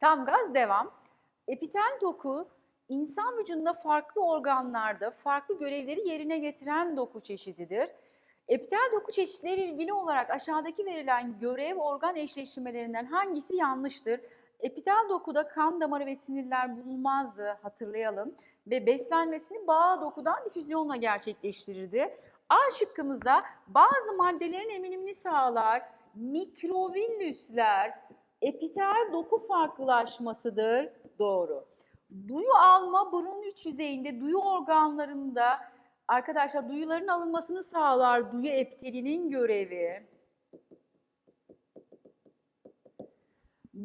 Tam gaz devam. Epitel doku insan vücudunda farklı organlarda farklı görevleri yerine getiren doku çeşididir. Epitel doku çeşitleri ilgili olarak aşağıdaki verilen görev organ eşleştirmelerinden hangisi yanlıştır? Epitel dokuda kan damarı ve sinirler bulunmazdı hatırlayalım ve beslenmesini bağ dokudan difüzyonla gerçekleştirirdi. A şıkkımızda bazı maddelerin eminimini sağlar, mikrovillüsler, epitel doku farklılaşmasıdır. Doğru. Duyu alma burun üç yüzeyinde duyu organlarında arkadaşlar duyuların alınmasını sağlar duyu epitelinin görevi.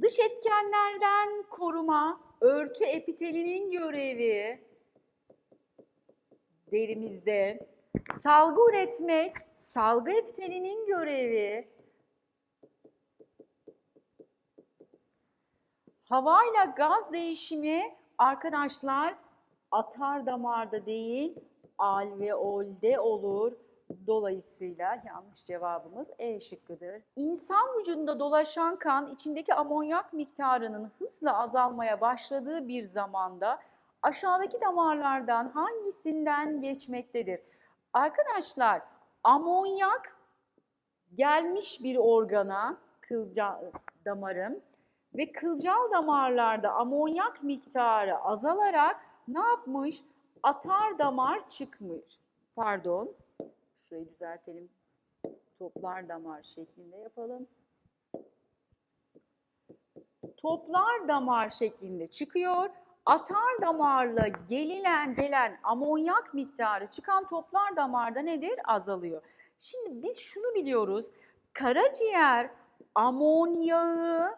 Dış etkenlerden koruma, örtü epitelinin görevi derimizde. Salgı üretmek, salgı epitelinin görevi. Havayla gaz değişimi arkadaşlar atar damarda değil alveolde olur. Dolayısıyla yanlış cevabımız E şıkkıdır. İnsan vücudunda dolaşan kan içindeki amonyak miktarının hızla azalmaya başladığı bir zamanda aşağıdaki damarlardan hangisinden geçmektedir? Arkadaşlar amonyak gelmiş bir organa kılcal damarım ve kılcal damarlarda amonyak miktarı azalarak ne yapmış? Atar damar çıkmış. Pardon. Şurayı düzeltelim. Toplar damar şeklinde yapalım. Toplar damar şeklinde çıkıyor. Atar damarla gelilen gelen amonyak miktarı çıkan toplar damarda nedir? Azalıyor. Şimdi biz şunu biliyoruz. Karaciğer amonyağı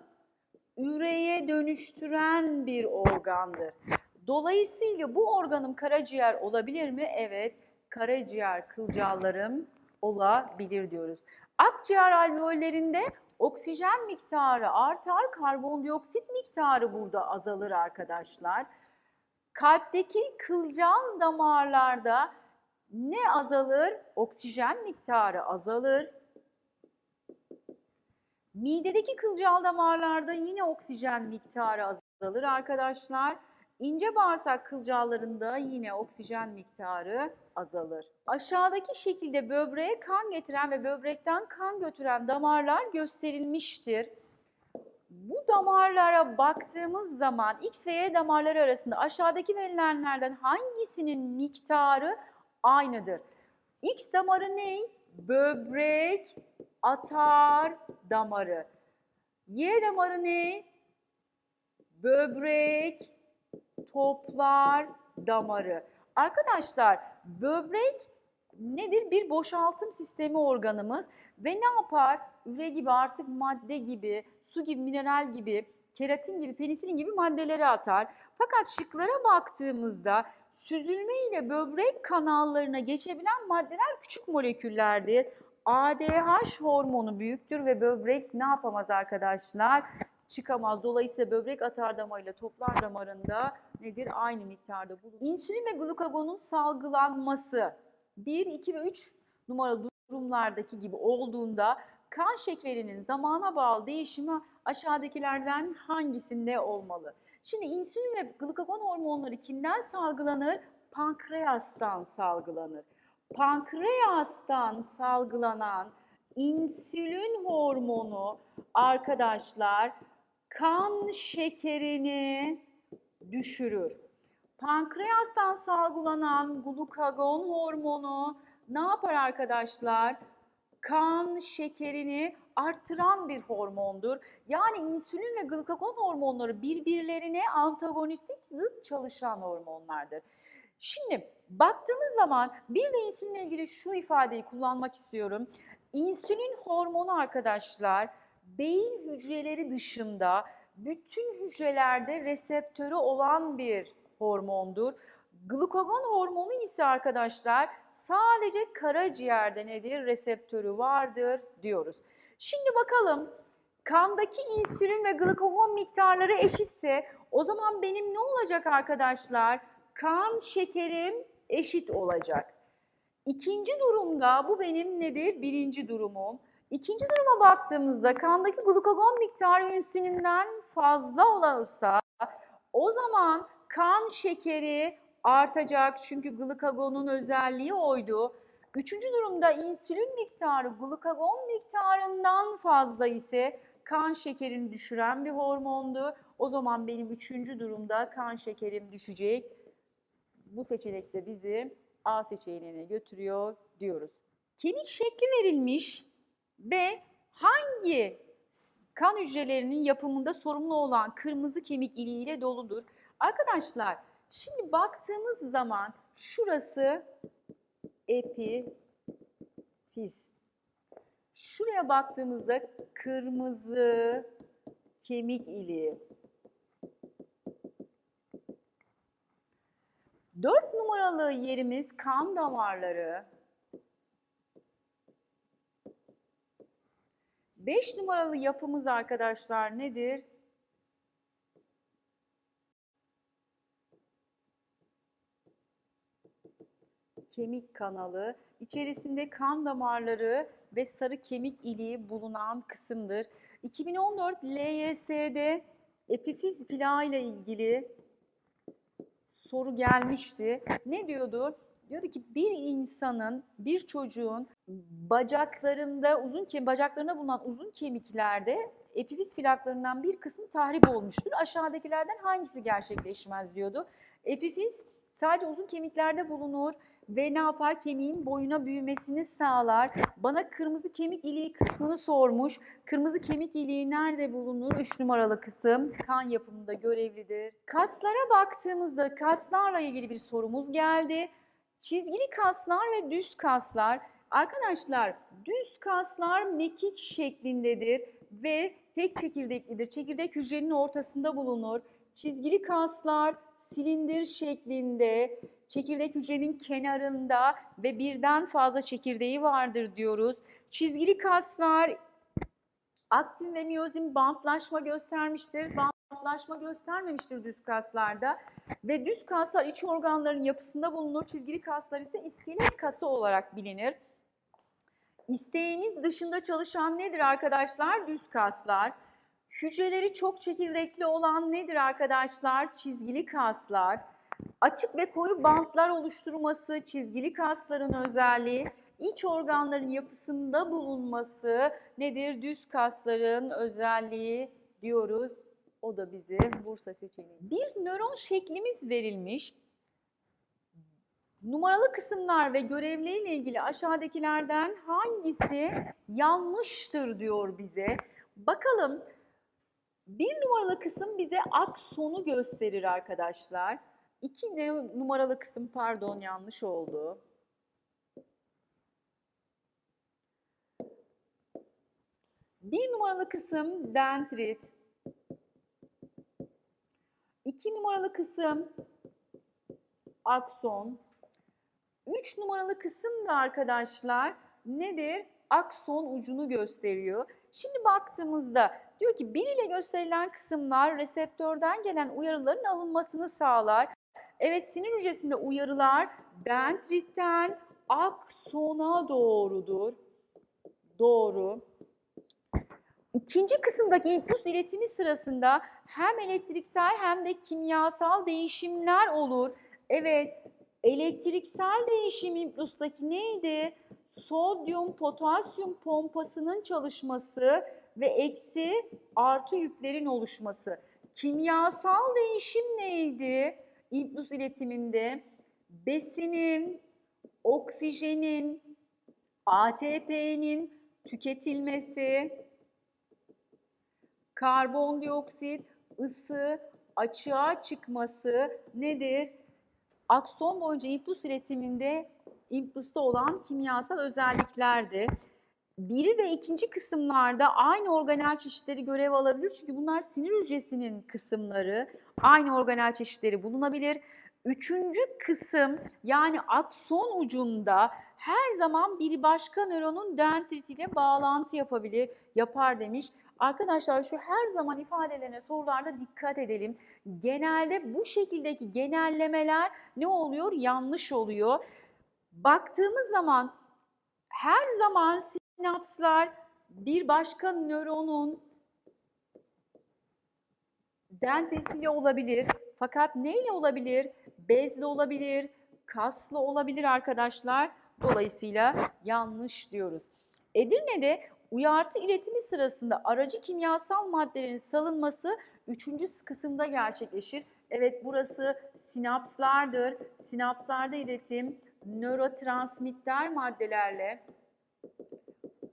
üreye dönüştüren bir organdır. Dolayısıyla bu organım karaciğer olabilir mi? Evet, karaciğer kılcallarım olabilir diyoruz. Akciğer alveollerinde oksijen miktarı artar, karbondioksit miktarı burada azalır arkadaşlar. Kalpteki kılcal damarlarda ne azalır? Oksijen miktarı azalır. Midedeki kılcal damarlarda yine oksijen miktarı azalır arkadaşlar. İnce bağırsak kılcallarında yine oksijen miktarı azalır. Aşağıdaki şekilde böbreğe kan getiren ve böbrekten kan götüren damarlar gösterilmiştir. Bu damarlara baktığımız zaman X ve Y damarları arasında aşağıdaki verilenlerden hangisinin miktarı aynıdır? X damarı ne? Böbrek, atar damarı. Y damarı ne? Böbrek, toplar damarı. Arkadaşlar böbrek nedir? Bir boşaltım sistemi organımız ve ne yapar? Üre gibi artık madde gibi, su gibi, mineral gibi, keratin gibi, penisilin gibi maddeleri atar. Fakat şıklara baktığımızda süzülme ile böbrek kanallarına geçebilen maddeler küçük moleküllerdir. ADH hormonu büyüktür ve böbrek ne yapamaz arkadaşlar? Çıkamaz. Dolayısıyla böbrek atar damarıyla toplar damarında nedir? Aynı miktarda bulunur. İnsülin ve glukagonun salgılanması 1, 2 ve 3 numaralı durumlardaki gibi olduğunda kan şekerinin zamana bağlı değişimi aşağıdakilerden hangisinde olmalı? Şimdi insülin ve glukagon hormonları kimden salgılanır? Pankreastan salgılanır. Pankreastan salgılanan insülin hormonu arkadaşlar kan şekerini düşürür. Pankreastan salgılanan glukagon hormonu ne yapar arkadaşlar? Kan şekerini arttıran bir hormondur. Yani insülin ve glukagon hormonları birbirlerine antagonistik zıt çalışan hormonlardır. Şimdi baktığımız zaman bir de insülinle ilgili şu ifadeyi kullanmak istiyorum. İnsülin hormonu arkadaşlar beyin hücreleri dışında bütün hücrelerde reseptörü olan bir hormondur. Glukagon hormonu ise arkadaşlar sadece karaciğerde nedir? Reseptörü vardır diyoruz. Şimdi bakalım kandaki insülin ve glukagon miktarları eşitse o zaman benim ne olacak arkadaşlar? Kan şekerim eşit olacak. İkinci durumda bu benim nedir? Birinci durumum. İkinci duruma baktığımızda kandaki glukagon miktarı insülinden fazla olursa o zaman kan şekeri artacak çünkü glukagonun özelliği oydu. Üçüncü durumda insülin miktarı glukagon miktarından fazla ise kan şekerini düşüren bir hormondu. O zaman benim üçüncü durumda kan şekerim düşecek. Bu seçenek de bizi A seçeneğine götürüyor diyoruz. Kemik şekli verilmiş ve hangi kan hücrelerinin yapımında sorumlu olan kırmızı kemik iliğiyle doludur? Arkadaşlar şimdi baktığımız zaman şurası epifiz. Şuraya baktığımızda kırmızı kemik iliği. Dört numaralı yerimiz kan damarları. Beş numaralı yapımız arkadaşlar nedir? Kemik kanalı. İçerisinde kan damarları ve sarı kemik iliği bulunan kısımdır. 2014 LYS'de epifiz plağı ile ilgili soru gelmişti. Ne diyordu? Diyordu ki bir insanın, bir çocuğun bacaklarında uzun kem bacaklarında bulunan uzun kemiklerde epifiz plaklarından bir kısmı tahrip olmuştur. Aşağıdakilerden hangisi gerçekleşmez diyordu. Epifiz sadece uzun kemiklerde bulunur ve ne yapar? Kemiğin boyuna büyümesini sağlar. Bana kırmızı kemik iliği kısmını sormuş. Kırmızı kemik iliği nerede bulunur? 3 numaralı kısım kan yapımında görevlidir. Kaslara baktığımızda kaslarla ilgili bir sorumuz geldi. Çizgili kaslar ve düz kaslar. Arkadaşlar düz kaslar mekik şeklindedir ve tek çekirdeklidir. Çekirdek hücrenin ortasında bulunur. Çizgili kaslar silindir şeklinde, çekirdek hücrenin kenarında ve birden fazla çekirdeği vardır diyoruz. Çizgili kaslar aktin ve miyozin bantlaşma göstermiştir. Bantlaşma göstermemiştir düz kaslarda. Ve düz kaslar iç organların yapısında bulunur. Çizgili kaslar ise iskelet kası olarak bilinir. İsteğimiz dışında çalışan nedir arkadaşlar? Düz kaslar. Hücreleri çok çekirdekli olan nedir arkadaşlar? Çizgili kaslar. Açık ve koyu bantlar oluşturması çizgili kasların özelliği. İç organların yapısında bulunması nedir? Düz kasların özelliği diyoruz. O da bize Bursa seçeneği. Bir nöron şeklimiz verilmiş. Numaralı kısımlar ve görevleriyle ilgili aşağıdakilerden hangisi yanlıştır diyor bize. Bakalım bir numaralı kısım bize aksonu gösterir arkadaşlar. İki numaralı kısım pardon yanlış oldu. Bir numaralı kısım dendrit. İki numaralı kısım akson. Üç numaralı kısım da arkadaşlar nedir? Akson ucunu gösteriyor. Şimdi baktığımızda diyor ki bir ile gösterilen kısımlar reseptörden gelen uyarıların alınmasını sağlar. Evet sinir hücresinde uyarılar dendritten aksona doğrudur. Doğru. İkinci kısımdaki impuls iletimi sırasında hem elektriksel hem de kimyasal değişimler olur. Evet, elektriksel değişim impulstaki neydi? Sodyum, potasyum pompasının çalışması ve eksi artı yüklerin oluşması. Kimyasal değişim neydi? İmpuls iletiminde besinin, oksijenin, ATP'nin tüketilmesi, karbondioksit, ısı, açığa çıkması nedir? Akson boyunca impuls iletiminde impulsta olan kimyasal özelliklerdi. Biri ve ikinci kısımlarda aynı organel çeşitleri görev alabilir. Çünkü bunlar sinir hücresinin kısımları. Aynı organel çeşitleri bulunabilir. Üçüncü kısım yani akson ucunda her zaman bir başka nöronun dendritiyle bağlantı yapabilir, yapar demiş. Arkadaşlar şu her zaman ifadelerine sorularda dikkat edelim. Genelde bu şekildeki genellemeler ne oluyor? Yanlış oluyor. Baktığımız zaman her zaman sinapslar bir başka nöronun dendritiyle olabilir. Fakat neyle olabilir? Bezle olabilir, kaslı olabilir arkadaşlar. Dolayısıyla yanlış diyoruz. Edirne'de uyartı iletimi sırasında aracı kimyasal maddelerin salınması üçüncü kısımda gerçekleşir. Evet burası sinapslardır. Sinapslarda iletim nörotransmitter maddelerle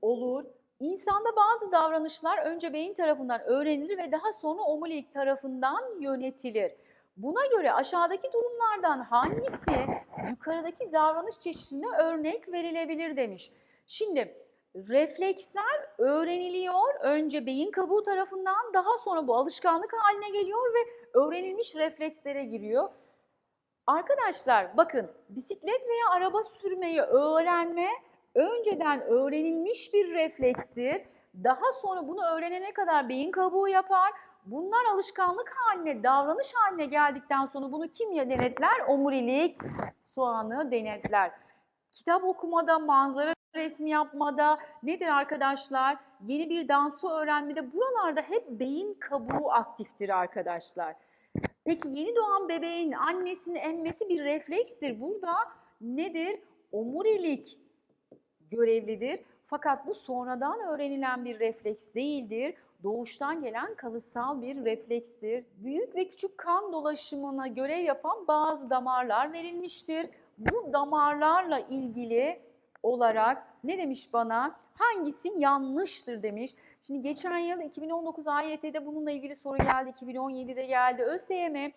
olur. İnsanda bazı davranışlar önce beyin tarafından öğrenilir ve daha sonra omurilik tarafından yönetilir. Buna göre aşağıdaki durumlardan hangisi yukarıdaki davranış çeşidine örnek verilebilir demiş. Şimdi refleksler öğreniliyor. Önce beyin kabuğu tarafından daha sonra bu alışkanlık haline geliyor ve öğrenilmiş reflekslere giriyor. Arkadaşlar bakın bisiklet veya araba sürmeyi öğrenme önceden öğrenilmiş bir reflekstir. Daha sonra bunu öğrenene kadar beyin kabuğu yapar. Bunlar alışkanlık haline, davranış haline geldikten sonra bunu kim ya denetler? Omurilik soğanı denetler. Kitap okumada, manzara resmi yapmada nedir arkadaşlar? Yeni bir dansı öğrenmede buralarda hep beyin kabuğu aktiftir arkadaşlar. Peki yeni doğan bebeğin annesini emmesi bir reflekstir. Burada nedir? Omurilik görevlidir. Fakat bu sonradan öğrenilen bir refleks değildir. Doğuştan gelen kalıtsal bir reflekstir. Büyük ve küçük kan dolaşımına görev yapan bazı damarlar verilmiştir. Bu damarlarla ilgili olarak ne demiş bana? Hangisi yanlıştır demiş. Şimdi geçen yıl 2019 AYT'de bununla ilgili soru geldi. 2017'de geldi. ÖSYM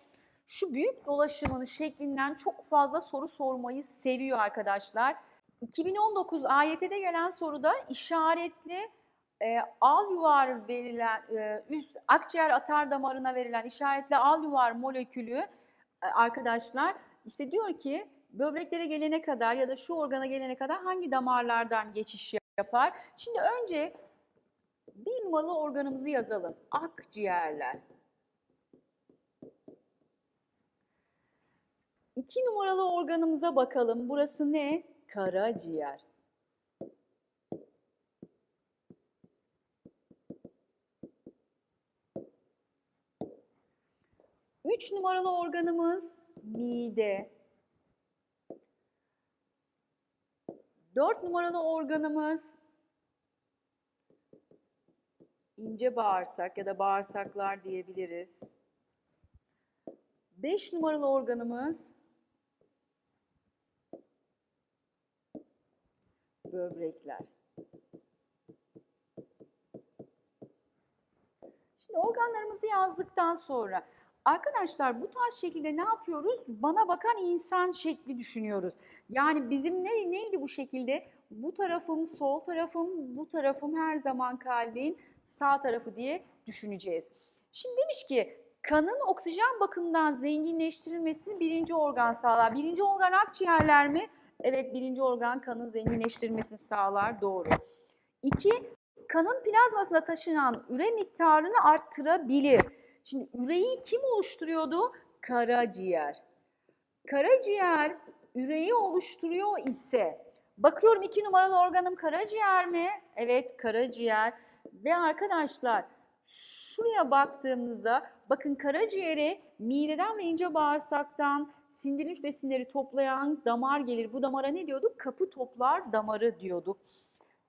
şu büyük dolaşımın şeklinden çok fazla soru sormayı seviyor arkadaşlar. 2019 AYT'de gelen soruda işaretli e, al yuvar verilen e, üst akciğer atar damarına verilen işaretli al yuvar molekülü e, arkadaşlar işte diyor ki böbreklere gelene kadar ya da şu organa gelene kadar hangi damarlardan geçiş yapar? Şimdi önce bir numaralı organımızı yazalım. Akciğerler. İki numaralı organımıza bakalım. Burası ne? Karaciğer. Üç numaralı organımız mide. Dört numaralı organımız ince bağırsak ya da bağırsaklar diyebiliriz. Beş numaralı organımız böbrekler. Şimdi organlarımızı yazdıktan sonra arkadaşlar bu tarz şekilde ne yapıyoruz? Bana bakan insan şekli düşünüyoruz. Yani bizim ne neydi bu şekilde? Bu tarafım sol tarafım, bu tarafım her zaman kalbin sağ tarafı diye düşüneceğiz. Şimdi demiş ki kanın oksijen bakımından zenginleştirilmesini birinci organ sağlar. Birinci organ akciğerler mi? Evet birinci organ kanın zenginleştirilmesini sağlar. Doğru. İki, kanın plazmasında taşınan üre miktarını arttırabilir. Şimdi üreyi kim oluşturuyordu? Karaciğer. Karaciğer üreyi oluşturuyor ise bakıyorum iki numaralı organım karaciğer mi? Evet karaciğer. Ve arkadaşlar şuraya baktığımızda bakın karaciğere mideden ve ince bağırsaktan sindirilmiş besinleri toplayan damar gelir. Bu damara ne diyorduk? Kapı toplar damarı diyorduk.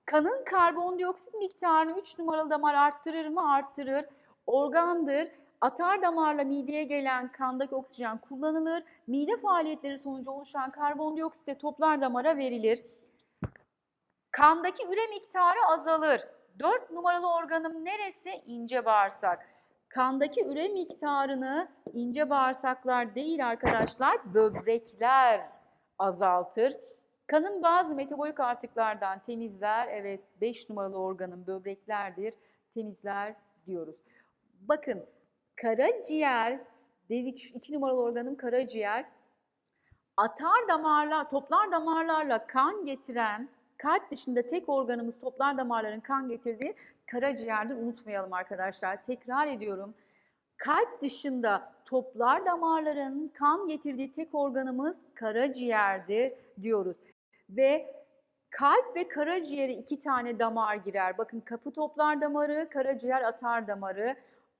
Kanın karbondioksit miktarını 3 numaralı damar arttırır mı? Arttırır. Organdır. Atar damarla mideye gelen kandaki oksijen kullanılır. Mide faaliyetleri sonucu oluşan karbondioksit de toplar damara verilir. Kandaki üre miktarı azalır. 4 numaralı organım neresi? İnce bağırsak. Kandaki üre miktarını ince bağırsaklar değil arkadaşlar, böbrekler azaltır. Kanın bazı metabolik artıklardan temizler. Evet 5 numaralı organın böbreklerdir. Temizler diyoruz. Bakın karaciğer dedik 2 numaralı organın karaciğer atar damarlar, toplar damarlarla kan getiren kalp dışında tek organımız toplar damarların kan getirdiği karaciğerdir. Unutmayalım arkadaşlar. Tekrar ediyorum. Kalp dışında toplar damarların kan getirdiği tek organımız karaciğerdir diyoruz. Ve Kalp ve karaciğere iki tane damar girer. Bakın kapı toplar damarı, karaciğer atar damarı.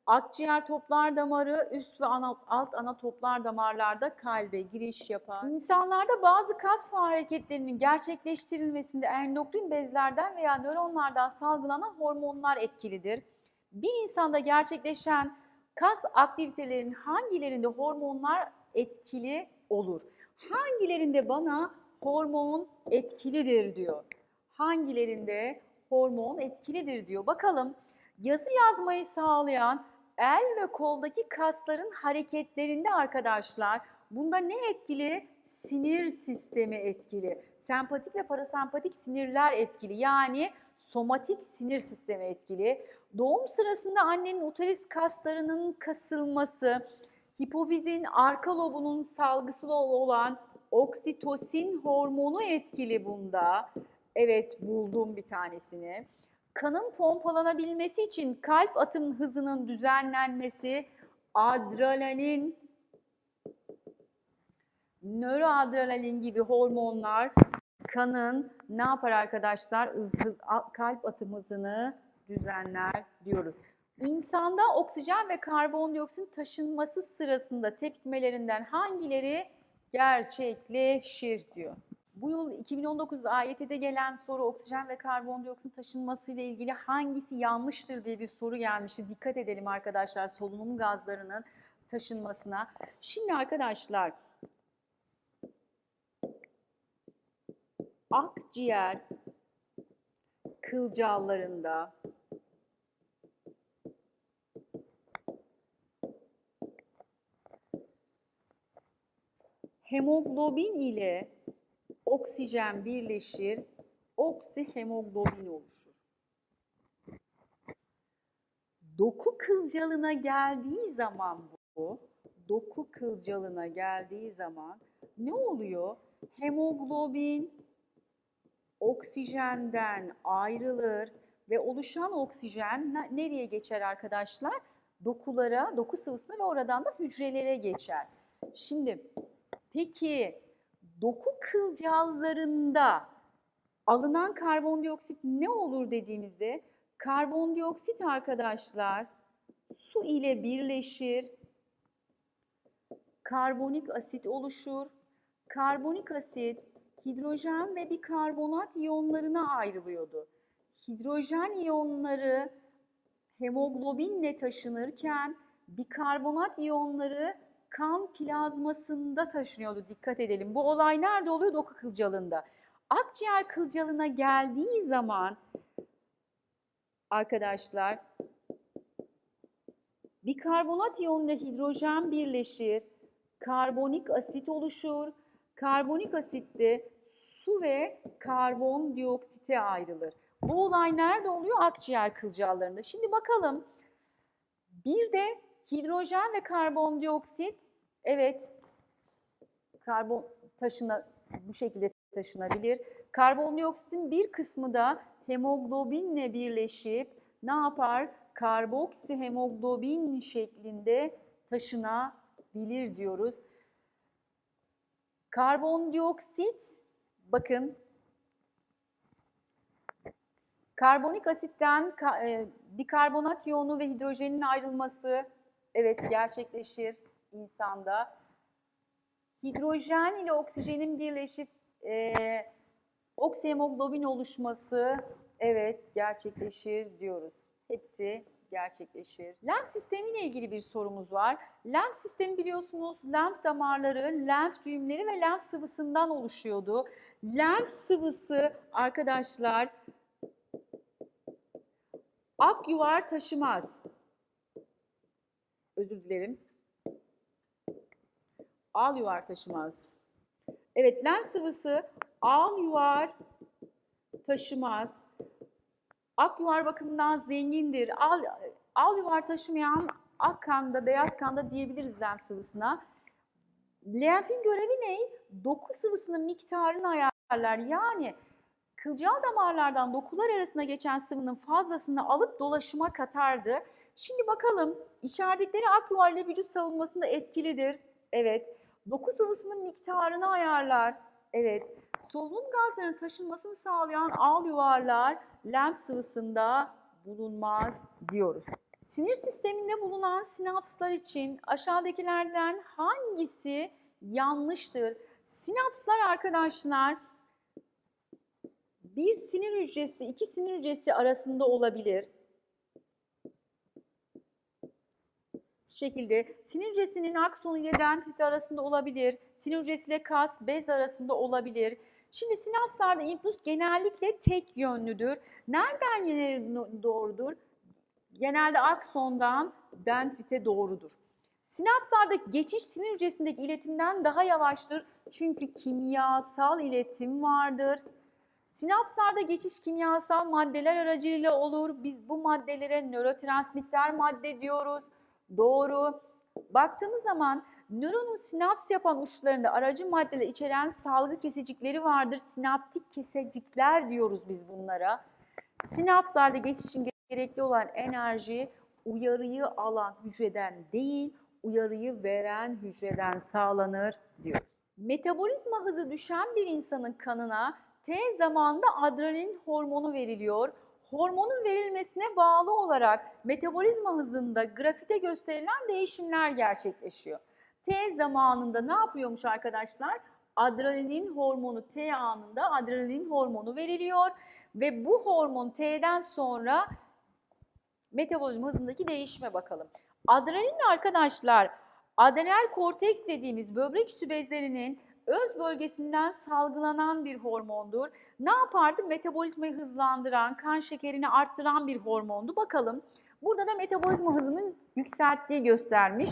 Akciğer toplar damarı, üst ve ana, alt ana toplar damarlarda kalbe giriş yapar. İnsanlarda bazı kas hareketlerinin gerçekleştirilmesinde endokrin bezlerden veya nöronlardan salgılanan hormonlar etkilidir. Bir insanda gerçekleşen kas aktivitelerinin hangilerinde hormonlar etkili olur? Hangilerinde bana hormon etkilidir diyor. Hangilerinde hormon etkilidir diyor. Bakalım yazı yazmayı sağlayan el ve koldaki kasların hareketlerinde arkadaşlar bunda ne etkili? Sinir sistemi etkili. Sempatik ve parasempatik sinirler etkili. Yani somatik sinir sistemi etkili. Doğum sırasında annenin uterus kaslarının kasılması, hipofizin arka lobunun salgısı olan oksitosin hormonu etkili bunda. Evet buldum bir tanesini. Kanın pompalanabilmesi için kalp atım hızının düzenlenmesi, adrenalin, nöroadrenalin gibi hormonlar kanın ne yapar arkadaşlar? Hız, kalp atım hızını düzenler diyoruz. İnsanda oksijen ve karbondioksit taşınması sırasında tepkimelerinden hangileri gerçekleşir diyor. Bu yıl 2019 AYT'de gelen soru oksijen ve karbondioksit taşınması ile ilgili hangisi yanlıştır diye bir soru gelmişti. Dikkat edelim arkadaşlar solunum gazlarının taşınmasına. Şimdi arkadaşlar akciğer kılcallarında hemoglobin ile oksijen birleşir, oksihemoglobin oluşur. Doku kılcalına geldiği zaman bu, doku kılcalına geldiği zaman ne oluyor? Hemoglobin oksijenden ayrılır ve oluşan oksijen nereye geçer arkadaşlar? Dokulara, doku sıvısına ve oradan da hücrelere geçer. Şimdi peki doku kılcallarında alınan karbondioksit ne olur dediğimizde karbondioksit arkadaşlar su ile birleşir, karbonik asit oluşur. Karbonik asit hidrojen ve bikarbonat iyonlarına ayrılıyordu. Hidrojen iyonları hemoglobinle taşınırken bikarbonat iyonları kan plazmasında taşınıyordu. Dikkat edelim. Bu olay nerede oluyor? Doku kılcalında. Akciğer kılcalına geldiği zaman arkadaşlar bikarbonat iyonuyla hidrojen birleşir. Karbonik asit oluşur. Karbonik asit de su ve karbondioksite ayrılır. Bu olay nerede oluyor? Akciğer kılcallarında. Şimdi bakalım. Bir de hidrojen ve karbondioksit evet karbon taşına bu şekilde taşınabilir. Karbondioksitin bir kısmı da hemoglobinle birleşip ne yapar? Karboksi hemoglobin şeklinde taşınabilir diyoruz. Karbondioksit bakın Karbonik asitten e, bikarbonat iyonu ve hidrojenin ayrılması evet gerçekleşir insanda. Hidrojen ile oksijenin birleşip e, oksihemoglobin oluşması evet gerçekleşir diyoruz. Hepsi gerçekleşir. Lenf sistemi ile ilgili bir sorumuz var. Lenf sistemi biliyorsunuz lenf damarları, lenf düğümleri ve lenf sıvısından oluşuyordu. Lenf sıvısı arkadaşlar ak yuvar taşımaz. Özür dilerim. Al yuvar taşımaz. Evet lenf sıvısı al yuvar taşımaz. Ak yuvar bakımından zengindir. Al, al yuvar taşımayan ak kanda, beyaz kanda diyebiliriz lenf sıvısına. Lenfin görevi ne? Doku sıvısının miktarını ayarlar. Yani kılcal damarlardan dokular arasında geçen sıvının fazlasını alıp dolaşıma katardı. Şimdi bakalım içerdikleri ak yuvarla vücut savunmasında etkilidir. Evet. Doku sıvısının miktarını ayarlar. Evet. Solunum gazlarının taşınmasını sağlayan al yuvarlar lenf sıvısında bulunmaz diyoruz. Sinir sisteminde bulunan sinapslar için aşağıdakilerden hangisi yanlıştır? Sinapslar arkadaşlar bir sinir hücresi, iki sinir hücresi arasında olabilir. Şekilde sinir hücresinin aksonu ile dendriti arasında olabilir. Sinir hücresiyle kas, bez arasında olabilir. Şimdi sinapslarda impuls genellikle tek yönlüdür. Nereden doğrudur? Genelde aksondan dendrite doğrudur. Sinapslardaki geçiş sinir hücresindeki iletimden daha yavaştır. Çünkü kimyasal iletim vardır. Sinapslarda geçiş kimyasal maddeler aracılığıyla olur. Biz bu maddelere nörotransmitter madde diyoruz. Doğru. Baktığımız zaman nöronun sinaps yapan uçlarında aracı maddeler içeren salgı kesicikleri vardır. Sinaptik kesecikler diyoruz biz bunlara. Sinapslarda geçiş için gerekli olan enerji uyarıyı alan hücreden değil, uyarıyı veren hücreden sağlanır diyoruz. Metabolizma hızı düşen bir insanın kanına T zamanında adrenalin hormonu veriliyor. Hormonun verilmesine bağlı olarak metabolizma hızında grafikte gösterilen değişimler gerçekleşiyor. T zamanında ne yapıyormuş arkadaşlar? Adrenalin hormonu T anında adrenalin hormonu veriliyor ve bu hormon T'den sonra metabolizma hızındaki değişime bakalım. Adrenalin arkadaşlar adrenal korteks dediğimiz böbrek üstü bezlerinin öz bölgesinden salgılanan bir hormondur. Ne yapardı? Metabolizmayı hızlandıran, kan şekerini arttıran bir hormondu. Bakalım. Burada da metabolizma hızının yükselttiği göstermiş.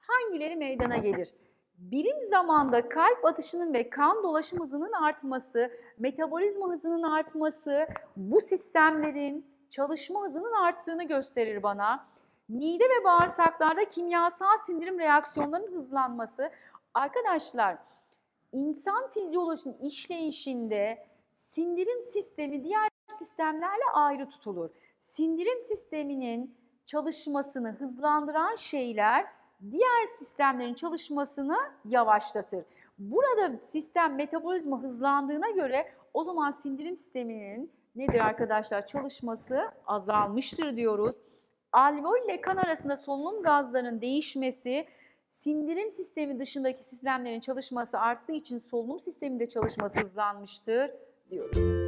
Hangileri meydana gelir? Birim zamanda kalp atışının ve kan dolaşım hızının artması, metabolizma hızının artması bu sistemlerin çalışma hızının arttığını gösterir bana. Mide ve bağırsaklarda kimyasal sindirim reaksiyonlarının hızlanması. Arkadaşlar insan fizyolojisinin işleyişinde sindirim sistemi diğer sistemlerle ayrı tutulur. Sindirim sisteminin çalışmasını hızlandıran şeyler diğer sistemlerin çalışmasını yavaşlatır. Burada sistem metabolizma hızlandığına göre o zaman sindirim sisteminin nedir arkadaşlar çalışması azalmıştır diyoruz. Alveol ile kan arasında solunum gazlarının değişmesi sindirim sistemi dışındaki sistemlerin çalışması arttığı için solunum sisteminde çalışması hızlanmıştır diyoruz.